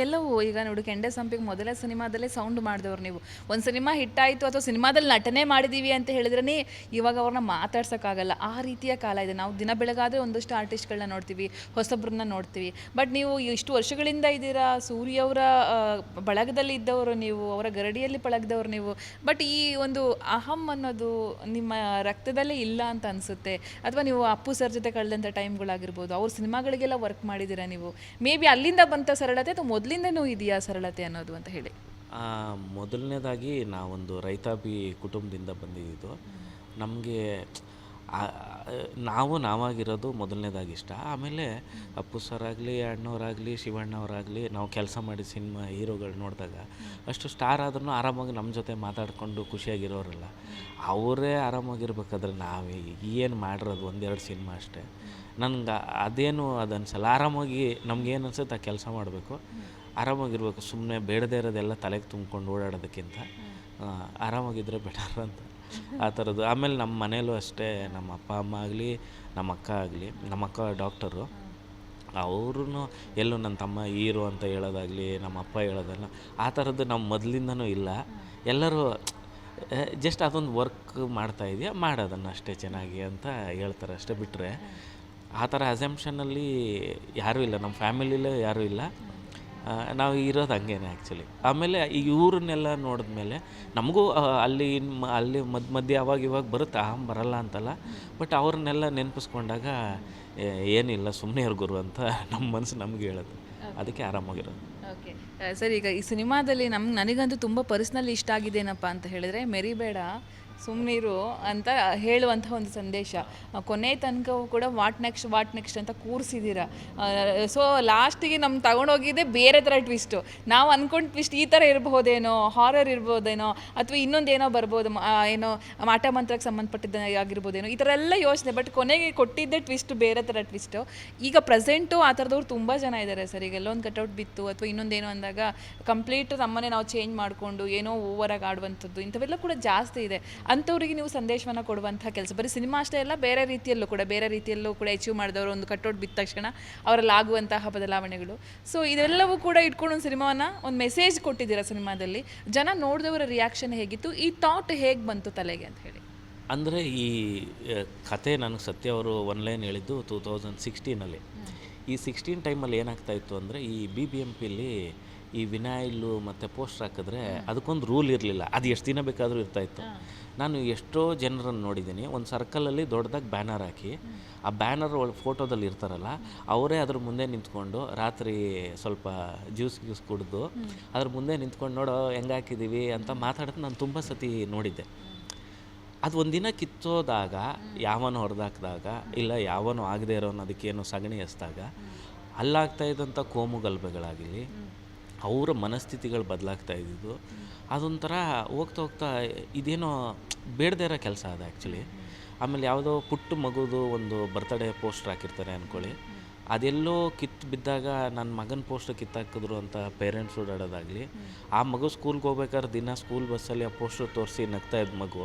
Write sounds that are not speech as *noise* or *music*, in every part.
ಕೆಲವು, ಈಗ ನೋಡಿ, ಕೆಂಡೆ ಸಂಪಿಗೆ ಮೊದಲ ಸಿನಿಮಾದಲ್ಲೇ ಸೌಂಡ್ ಮಾಡಿದವ್ರು ನೀವು. ಒಂದು ಸಿನಿಮಾ ಹಿಟ್ ಆಯಿತು ಅಥವಾ ಸಿನಿಮಾದಲ್ಲಿ ನಟನೆ ಮಾಡಿದ್ದೀವಿ ಅಂತ ಹೇಳಿದ್ರೇ ಇವಾಗ ಅವ್ರನ್ನ ಮಾತಾಡ್ಸೋಕ್ಕಾಗಲ್ಲ. ಆ ರೀತಿಯ ಕಾಲ ಇದೆ. ನಾವು ದಿನ ಬೆಳಗಾದರೆ ಒಂದಷ್ಟು ಆರ್ಟಿಸ್ಟ್ಗಳನ್ನ ನೋಡ್ತೀವಿ, ಹೊಸಬ್ರನ್ನ ನೋಡ್ತೀವಿ. ಬಟ್ ನೀವು ಇಷ್ಟು ವರ್ಷಗಳಿಂದ ಇದ್ದೀರಾ ಸೂರ್ಯವರ ಬಳಗದಲ್ಲಿ ಇದ್ದವರು ನೀವು, ಅವರ ಗರಡಿಯಲ್ಲಿ ಪಳಗದವ್ರು ನೀವು. ಬಟ್ ಈ ಒಂದು ಅಹಂ ಅನ್ನೋದು ನಿಮ್ಮ ರಕ್ತದಲ್ಲೇ ಇಲ್ಲ ಅಂತ ಅನಿಸುತ್ತೆ. ಅಥವಾ ನೀವು ಅಪ್ಪು ಸರ್ ಜೊತೆ ಕಳೆದಂಥ ಟೈಮ್ಗಳಾಗಿರ್ಬೋದು ಅವ್ರ ಸಿನಿಮಾಗಳಿಗೆಲ್ಲ ವರ್ಕ್ ಮಾಡಿದ್ದೀರಾ ನೀವು? ಮೇ ಬಿ ಅಲ್ಲಿಂದ ಬಂತ ಸರಳತೆ ಅಥವಾ ಮೊದಲಿಂದನೂ ಇದೆಯಾ ಸರಳತೆ ಅನ್ನೋದು ಅಂತ ಹೇಳಿ? ಮೊದಲನೇದಾಗಿ ನಾವೊಂದು ರೈತಾಪಿ ಕುಟುಂಬದಿಂದ ಬಂದಿದ್ದು. ನಮಗೆ ನಾವು ನಾವಾಗಿರೋದು ಮೊದಲನೇದಾಗಿ ಇಷ್ಟ. ಆಮೇಲೆ ಅಪ್ಪು ಸರ್ ಆಗಲಿ, ಅಣ್ಣವರಾಗಲಿ, ಶಿವಣ್ಣವರಾಗಲಿ ನಾವು ಕೆಲಸ ಮಾಡಿ ಸಿನಿಮಾ ಹೀರೋಗಳು ನೋಡಿದಾಗ ಅಷ್ಟು ಸ್ಟಾರ್ ಆದ್ರೂ ಆರಾಮಾಗಿ ನಮ್ಮ ಜೊತೆ ಮಾತಾಡಿಕೊಂಡು ಖುಷಿಯಾಗಿರೋರಲ್ಲ. ಅವರೇ ಆರಾಮಾಗಿರ್ಬೇಕಾದ್ರೆ ನಾವೇ ಏನು ಮಾಡಿರೋದು ಒಂದೆರಡು ಸಿನಿಮಾ ಅಷ್ಟೇ. ನನಗೆ ಅದೇನು ಅದು ಅನಿಸಲ್ಲ ಆರಾಮಾಗಿ ನಮ್ಗೇನು ಅನ್ಸುತ್ತೆ ಆ ಕೆಲಸ ಮಾಡಬೇಕು. ಆರಾಮಾಗಿರ್ಬೇಕು. ಸುಮ್ಮನೆ ಬೇಡದೇ ಇರೋದೆಲ್ಲ ತಲೆಗೆ ತುಂಬ್ಕೊಂಡು ಓಡಾಡೋದಕ್ಕಿಂತ ಆರಾಮಾಗಿದ್ದರೆ ಬೆಟರ್ ಅಂತ. ಆ ಥರದ್ದು. ಆಮೇಲೆ ನಮ್ಮ ಮನೇಲೂ ಅಷ್ಟೇ, ನಮ್ಮ ಅಪ್ಪ, ಅಮ್ಮ ಆಗಲಿ, ನಮ್ಮ ಅಕ್ಕ ಆಗಲಿ, ನಮ್ಮ ಅಕ್ಕ ಡಾಕ್ಟರು ಅವ್ರೂ ಎಲ್ಲೂ ನನ್ನ ತಮ್ಮ ಹೀರೋ ಅಂತ ಹೇಳೋದಾಗಲಿ, ನಮ್ಮ ಅಪ್ಪ ಹೇಳೋದಲ್ಲ, ಆ ಥರದ್ದು ನಮ್ಮ ಮೊದಲಿಂದನೂ ಇಲ್ಲ. ಎಲ್ಲರೂ ಜಸ್ಟ್ ಅದೊಂದು ವರ್ಕ್ ಮಾಡ್ತಾ ಇದೆಯಾ ಮಾಡೋದನ್ನು ಅಷ್ಟೇ ಚೆನ್ನಾಗಿ ಅಂತ ಹೇಳ್ತಾರೆ ಅಷ್ಟೇ ಬಿಟ್ಟರೆ ಆ ಥರ ಅಸೆಂಪ್ಷನಲ್ಲಿ ಯಾರೂ ಇಲ್ಲ, ನಮ್ಮ ಫ್ಯಾಮಿಲಿಲೇ ಯಾರೂ ಇಲ್ಲ. ನಾವು ಇರೋದು ಹಂಗೇನೆ ಆ್ಯಕ್ಚುಲಿ ಆಮೇಲೆ ಈ ಇವ್ರನ್ನೆಲ್ಲ ನೋಡಿದ್ಮೇಲೆ ನಮಗೂ ಅಲ್ಲಿ ಅಲ್ಲಿ ಮಧ್ಯ ಮಧ್ಯೆ ಅವಾಗ ಇವಾಗ ಬರುತ್ತೆ? ಆ ಬರಲ್ಲ ಅಂತಲ್ಲ. ಬಟ್ ಅವ್ರನ್ನೆಲ್ಲ ನೆನಪಿಸ್ಕೊಂಡಾಗ ಏನಿಲ್ಲ ಸುಮ್ಮನೆ ಅವ್ರ ಗುರು ಅಂತ *laughs* ನಮ್ಮ ಮನಸ್ಸು ನಮ್ಗೆ ಹೇಳೋದು ಅದಕ್ಕೆ ಆರಾಮಾಗಿರೋದು. ಓಕೆ ಸರ್ ಈಗ ಈ ಸಿನಿಮಾದಲ್ಲಿ ನಮ್ಗೆ ನನಗಂತೂ ತುಂಬ ಪರ್ಸ್ನಲಿ ಇಷ್ಟ ಏನಪ್ಪ ಅಂತ ಹೇಳಿದ್ರೆ ಮೆರಿಬೇಡ. ಸುಮ್ಮನಿರು ಅಂತ ಹೇಳುವಂಥ ಒಂದು ಸಂದೇಶ. ಕೊನೆ ತನಕವೂ ಕೂಡ ವಾಟ್ ನೆಕ್ಸ್ಟ್ ವಾಟ್ ನೆಕ್ಸ್ಟ್ ಅಂತ ಕೂರಿಸಿದ್ದೀರ ಸೊ ಲಾಸ್ಟಿಗೆ ನಮ್ಮ ತಗೊಂಡೋಗಿದ್ದೆ ಬೇರೆ ಥರ ಟ್ವಿಸ್ಟು ನಾವು ಅಂದ್ಕೊಂಡು ಟ್ವಿಸ್ಟ್ ಈ ಥರ ಇರಬಹುದೇನೋ ಹಾರರ್ ಇರ್ಬೋದೇನೋ ಅಥವಾ ಇನ್ನೊಂದೇನೋ ಬರ್ಬೋದು ಏನೋ ಮಾಟ ಮಂತ್ರಕ್ಕೆ ಸಂಬಂಧಪಟ್ಟಿದ್ದ ಆಗಿರ್ಬೋದೇನೋ ಈ ಥರ ಎಲ್ಲ ಯೋಚನೆ. ಬಟ್ ಕೊನೆಗೆ ಕೊಟ್ಟಿದ್ದೆ ಟ್ವಿಸ್ಟ್ ಬೇರೆ ಥರ ಟ್ವಿಸ್ಟು ಈಗ ಪ್ರೆಸೆಂಟು ಆ ಥರದವ್ರು ತುಂಬ ಜನ ಇದ್ದಾರೆ ಸರ್. ಈಗ ಎಲ್ಲೊಂದು ಕಟೌಟ್ ಬಿತ್ತು, ಅಥವಾ ಇನ್ನೊಂದೇನೋ ಅಂದಾಗ ಕಂಪ್ಲೀಟ್ ನಮ್ಮನೆ ನಾವು ಚೇಂಜ್ ಮಾಡಿಕೊಂಡು ಏನೋ ಓವರಾಗಿ ಆಡುವಂಥದ್ದು ಇಂಥವೆಲ್ಲ ಕೂಡ ಜಾಸ್ತಿ ಇದೆ. ಅಂಥವ್ರಿಗೆ ನೀವು ಸಂದೇಶವನ್ನು ಕೊಡುವಂಥ ಕೆಲಸ. ಬರೀ ಸಿನಿಮಾ ಅಷ್ಟೇ ಅಲ್ಲ ಬೇರೆ ರೀತಿಯಲ್ಲೂ ಕೂಡ ಬೇರೆ ರೀತಿಯಲ್ಲೂ ಕೂಡ ಅಚೀವ್ ಮಾಡಿದವರು ಒಂದು ಕಟೌಟ್ ಬಿದ್ದ ತಕ್ಷಣ ಅವರಲ್ಲಿ ಆಗುವಂತಹ ಬದಲಾವಣೆಗಳು. ಸೊ ಇದೆಲ್ಲವೂ ಕೂಡ ಇಟ್ಕೊಂಡು ಒಂದು ಸಿನಿಮಾವನ್ನು ಒಂದು ಮೆಸೇಜ್ ಕೊಟ್ಟಿದ್ದೀರಾ ಸಿನಿಮಾದಲ್ಲಿ. ಜನ ನೋಡಿದವರ ರಿಯಾಕ್ಷನ್ ಹೇಗಿತ್ತು? ಈ ಥಾಟ್ ಹೇಗೆ ಬಂತು ತಲೆಗೆ ಅಂತ ಹೇಳಿ. ಅಂದರೆ ಈ ಕತೆ ನನಗೆ ಸತ್ಯ ಅವರು ಒನ್ ಲೈನ್ ಹೇಳಿದ್ದು ಟೂ ತೌಸಂಡ್ ಸಿಕ್ಸ್ಟೀನಲ್ಲಿ ಈ ಸಿಕ್ಸ್ಟೀನ್ ಟೈಮಲ್ಲಿ ಏನಾಗ್ತಾ ಇತ್ತು ಅಂದರೆ ಈ ಬಿ ಬಿ ಎಂ ಪಿಲಿ ಈ ವಿನಾಯಿಲು ಮತ್ತು ಪೋಸ್ಟರ್ ಹಾಕಿದ್ರೆ ಅದಕ್ಕೊಂದು ರೂಲ್ ಇರಲಿಲ್ಲ. ಅದು ಎಷ್ಟು ದಿನ ಬೇಕಾದರೂ ಇರ್ತಾಯಿತ್ತು ನಾನು ಎಷ್ಟೋ ಜನರನ್ನು ನೋಡಿದ್ದೀನಿ ಒಂದು ಸರ್ಕಲಲ್ಲಿ ದೊಡ್ಡದಾಗಿ ಬ್ಯಾನರ್ ಹಾಕಿ ಆ ಬ್ಯಾನರ್ ಒಳ ಫೋಟೋದಲ್ಲಿ ಇರ್ತಾರಲ್ಲ ಅವರೇ ಅದ್ರ ಮುಂದೆ ನಿಂತ್ಕೊಂಡು ರಾತ್ರಿ ಸ್ವಲ್ಪ ಜ್ಯೂಸ್ ಗ್ಯೂಸ್ ಕುಡಿದು ಅದ್ರ ಮುಂದೆ ನಿಂತ್ಕೊಂಡು ನೋಡೋ ಹೆಂಗೆ ಹಾಕಿದ್ದೀವಿ ಅಂತ ಮಾತಾಡೋದು ನಾನು ತುಂಬ ಸತಿ ನೋಡಿದ್ದೆ. ಅದು ಒಂದಿನ ಕಿತ್ತೋದಾಗ ಯಾವನು ಹೊಡೆದಾಕಿದಾಗ ಇಲ್ಲ ಯಾವನು ಆಗದೆ ಇರೋನು ಅದಕ್ಕೇನು ಸಗಣಿ ಎಸ್ದಾಗ ಅಲ್ಲಾಗ್ತಾ ಇದ್ದಂಥ ಕೋಮು ಗಲಭೆಗಳಾಗಲಿ ಅವರ ಮನಸ್ಥಿತಿಗಳು ಬದಲಾಗ್ತಾ ಇದ್ದಿದ್ದು ಅದೊಂಥರ ಹೋಗ್ತಾ ಹೋಗ್ತಾ ಇದೇನೋ ಬೇಡದೇ ಇರೋ ಕೆಲಸ ಅದು ಆ್ಯಕ್ಚುಲಿ ಆಮೇಲೆ ಯಾವುದೋ ಪುಟ್ಟ ಮಗುದು ಒಂದು ಬರ್ತಡೇ ಪೋಸ್ಟರ್ ಹಾಕಿರ್ತಾರೆ ಅಂದ್ಕೊಳ್ಳಿ ಅದೆಲ್ಲೋ ಕಿತ್ತು ಬಿದ್ದಾಗ ನನ್ನ ಮಗನ ಪೋಸ್ಟ್ ಕಿತ್ತಾಕಿದ್ರು ಅಂತ ಪೇರೆಂಟ್ಸ್ ಓಡಾಡೋದಾಗಲಿ, ಆ ಮಗು ಸ್ಕೂಲ್ಗೆ ಹೋಗ್ಬೇಕಾದ್ರೆ ದಿನ ಸ್ಕೂಲ್ ಬಸ್ಸಲ್ಲಿ ಆ ಪೋಸ್ಟರ್ ತೋರಿಸಿ ನಗ್ತಾ ಇದ್ದ ಮಗು.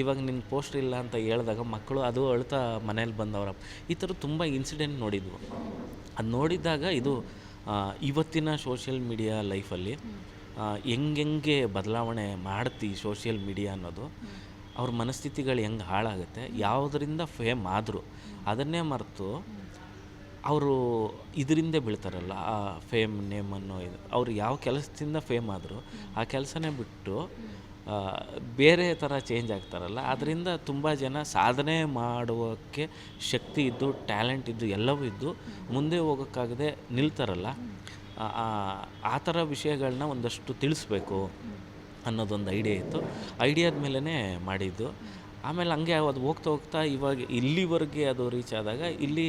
ಇವಾಗ ನಿನ್ನ ಪೋಸ್ಟರ್ ಇಲ್ಲ ಅಂತ ಹೇಳಿದಾಗ ಮಕ್ಕಳು ಅದು ಅಳ್ತಾ ಮನೇಲಿ ಬಂದವರ. ಈ ಥರ ತುಂಬ ಇನ್ಸಿಡೆಂಟ್ ನೋಡಿದ್ವು. ಅದು ನೋಡಿದಾಗ ಇದು ಇವತ್ತಿನ ಸೋಷಿಯಲ್ ಮೀಡಿಯಾ ಲೈಫಲ್ಲಿ ಹೆಂಗೆ ಬದಲಾವಣೆ ಮಾಡ್ತಿ ಸೋಷಿಯಲ್ ಮೀಡಿಯಾ ಅನ್ನೋದು. ಅವ್ರ ಮನಸ್ಥಿತಿಗಳು ಹೆಂಗೆ ಹಾಳಾಗುತ್ತೆ, ಯಾವುದರಿಂದ ಫೇಮ್ ಆದರೂ, ಅದನ್ನೇ ಮರೆತು ಅವರು ಇದರಿಂದ ಬೀಳ್ತಾರಲ್ಲ, ಆ ಫೇಮ್ ನೇಮ್ ಅನ್ನೋ ಇದು. ಅವ್ರು ಯಾವ ಕೆಲಸದಿಂದ ಫೇಮ್ ಆದರೂ ಆ ಕೆಲಸನೇ ಬಿಟ್ಟು ಬೇರೆ ಥರ ಚೇಂಜ್ ಆಗ್ತಾರಲ್ಲ. ಅದರಿಂದ ತುಂಬ ಜನ ಸಾಧನೆ ಮಾಡುವಕ್ಕೆ ಶಕ್ತಿ ಇದ್ದು ಟ್ಯಾಲೆಂಟ್ ಇದ್ದು, ಎಲ್ಲವೂ ಇದ್ದು ಮುಂದೆ ಹೋಗೋಕ್ಕಾಗದೆ ನಿಲ್ತಾರಲ್ಲ. ಆ ಥರ ವಿಷಯಗಳನ್ನ ಒಂದಷ್ಟು ತಿಳಿಸ್ಬೇಕು ಅನ್ನೋದೊಂದು ಐಡಿಯಾ ಇತ್ತು. ಐಡಿಯಾದ ಮೇಲೇ ಮಾಡಿದ್ದು. ಆಮೇಲೆ ಹಂಗೆ ಅದು ಹೋಗ್ತಾ ಹೋಗ್ತಾ ಇವಾಗ ಇಲ್ಲಿವರೆಗೆ ಅದು ರೀಚ್ ಆದಾಗ ಇಲ್ಲಿ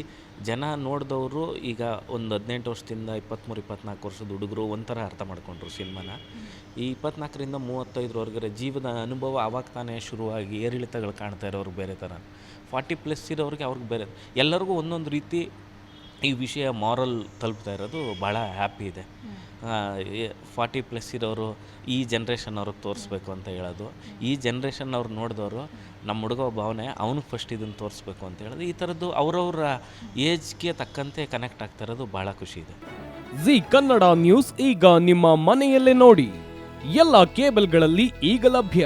ಜನ ನೋಡಿದವರು ಈಗ ಒಂದು ಹದಿನೆಂಟು ವರ್ಷದಿಂದ ಇಪ್ಪತ್ತ್ಮೂರು ಇಪ್ಪತ್ನಾಲ್ಕು ವರ್ಷದ ಹುಡುಗರು ಒಂಥರ ಅರ್ಥ ಮಾಡ್ಕೊಂಡ್ರು ಸಿನಿಮಾನ. ಈ ಇಪ್ಪತ್ನಾಲ್ಕರಿಂದ ಮೂವತ್ತೈದರವರೆಗೆ ಜೀವನ ಅನುಭವ ಆವಾಗ ತಾನೇ ಶುರುವಾಗಿ ಏರಿಳಿತಗಳು ಕಾಣ್ತಾ ಇರೋರು ಬೇರೆ ಥರ. ಫಾರ್ಟಿ ಪ್ಲಸ್ ಇರೋರಿಗೆ ಅವ್ರಿಗೆ ಬೇರೆ ಎಲ್ಲರಿಗೂ ಒಂದೊಂದು ರೀತಿ ಈ ವಿಷಯ ಮಾರಲ್ ತಲುಪ್ತಾ ಇರೋದು ಭಾಳ ಹ್ಯಾಪಿ ಇದೆ. ಫಾರ್ಟಿ ಪ್ಲಸ್ ಇರೋರು ಈ ಜನ್ರೇಷನ್ ಅವ್ರಿಗೆ ತೋರಿಸ್ಬೇಕು ಅಂತ ಹೇಳೋದು. ಈ ಜನ್ರೇಷನ್ ಅವ್ರು ನೋಡಿದವರು ನಮ್ಮ ಹುಡುಗ ಭಾವನೆ ಅವನಿಗೆ ಫಸ್ಟ್ ಇದನ್ನು ತೋರಿಸ್ಬೇಕು ಅಂತ ಹೇಳೋದು. ಈ ಥರದ್ದು ಅವರವ್ರ ಏಜ್ಗೆ ತಕ್ಕಂತೆ ಕನೆಕ್ಟ್ ಆಗ್ತಾ ಇರೋದು ಭಾಳ ಖುಷಿ ಇದೆ. ಜಿ ಕನ್ನಡ ನ್ಯೂಸ್ ಈಗ ನಿಮ್ಮ ಮನೆಯಲ್ಲೇ ನೋಡಿ. ಎಲ್ಲ ಕೇಬಲ್ಗಳಲ್ಲಿ ಈಗ ಲಭ್ಯ.